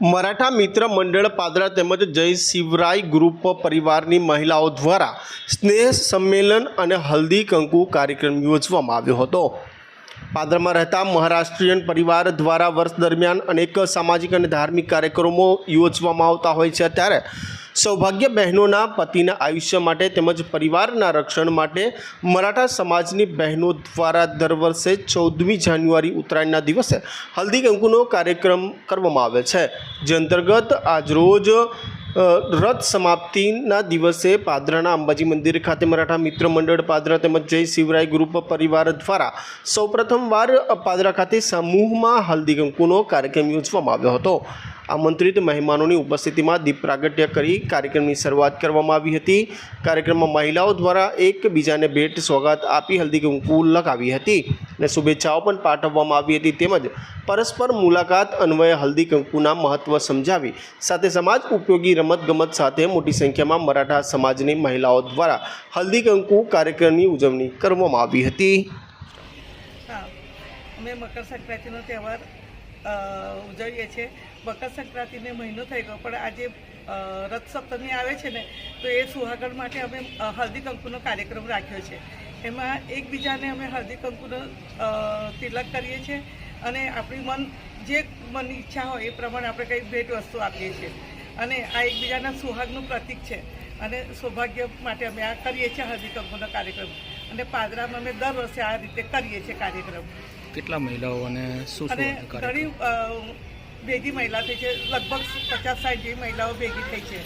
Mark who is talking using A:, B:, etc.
A: મરાઠા મિત્ર મંડળ પાદરા તેમજ જય શિવરાય ગ્રુપ પરિવારની મહિલાઓ દ્વારા સ્નેહ સંમેલન અને હલ્દી કંકુ કાર્યક્રમ યોજવામાં આવ્યો હતો. પાદરમાં રહેતા મહારાષ્ટ્રીયન પરિવાર દ્વારા વર્ષ દરમિયાન અનેક સામાજિક અને ધાર્મિક કાર્યક્રમો યોજવામાં આવતા હોય છે. ત્યારે સૌભાગ્ય બહેનોના પતિના આયુષ્ય માટે તેમજ પરિવારના રક્ષણ માટે મરાઠા સમાજની બહેનો દ્વારા દર વર્ષે ચૌદમી જાન્યુઆરી ઉત્તરાયણના દિવસે હલ્દી કંકુનો કાર્યક્રમ કરવામાં આવે છે. જે અંતર્ગત આજરોજ રથ સમાપ્તિના દિવસે પાદરાના અંબાજી મંદિર ખાતે મરાઠા મિત્ર મંડળ પાદરા તેમજ જય શિવરાય ગ્રુપ પરિવાર દ્વારા સૌપ્રથમવાર પાદરા ખાતે સમૂહમાં હલ્દી કંકુનો કાર્યક્રમ યોજવામાં આવ્યો હતો. આમંત્રિત મહેમાનોની ઉપસ્થિતિમાં દીપ પ્રાગટ્ય કરી કાર્યક્રમની શરૂઆત કરવામાં આવી હતી. કાર્યક્રમમાં મહિલાઓ દ્વારા એકબીજાને ભેટ સોગાત આપી હલ્દી કંકુ લગાવી હતી. અને શુભેચ્છાઓ પણ પાઠવવામાં આવી હતી તેમજ પરસ્પર મુલાકાત, અન્વયે હલ્દી કંકુના મહત્ત્વ સમજાવી. સાથે સમાજ ઉપયોગી રમતગમત સાથે મોટી સંખ્યામાં મરાઠા સમાજની મહિલાઓ દ્વારા હલ્દી કંકુ કાર્યક્રમની ઉજવણી કરવામાં આવી હતી.
B: અમે મકર સંક્રાંતિનો તહેવાર ઉજવીએ છીએ. મકર સંક્રાંતિને મહિનો થઈ ગયો, પણ આજે રથ સપ્તમી આવે છે ને, તો એ સુહાગણ માટે અમે હલ્દી કંકુનો કાર્યક્રમ રાખ્યો છે. એમાં એકબીજાને અમે હળદી કંકુનો તિલક કરીએ છીએ અને આપણી મન જે મનની ઈચ્છા હોય એ પ્રમાણે આપણે કંઈ ભેટ વસ્તુ આપીએ છીએ. અને આ એકબીજાના સુહાગનું પ્રતીક છે. અને સૌભાગ્ય માટે અમે આ કરીએ છીએ હળદી કંકુનો કાર્યક્રમ. અને પાદરામાં અમે દર વર્ષે આ રીતે કરીએ છીએ કાર્યક્રમ.
C: કેટલા મહિલાઓ અને શું
B: અને ઘણી ભેગી મહિલા થઈ છે. લગભગ પચાસ સાઠ જેવી મહિલાઓ ભેગી થઈ છે.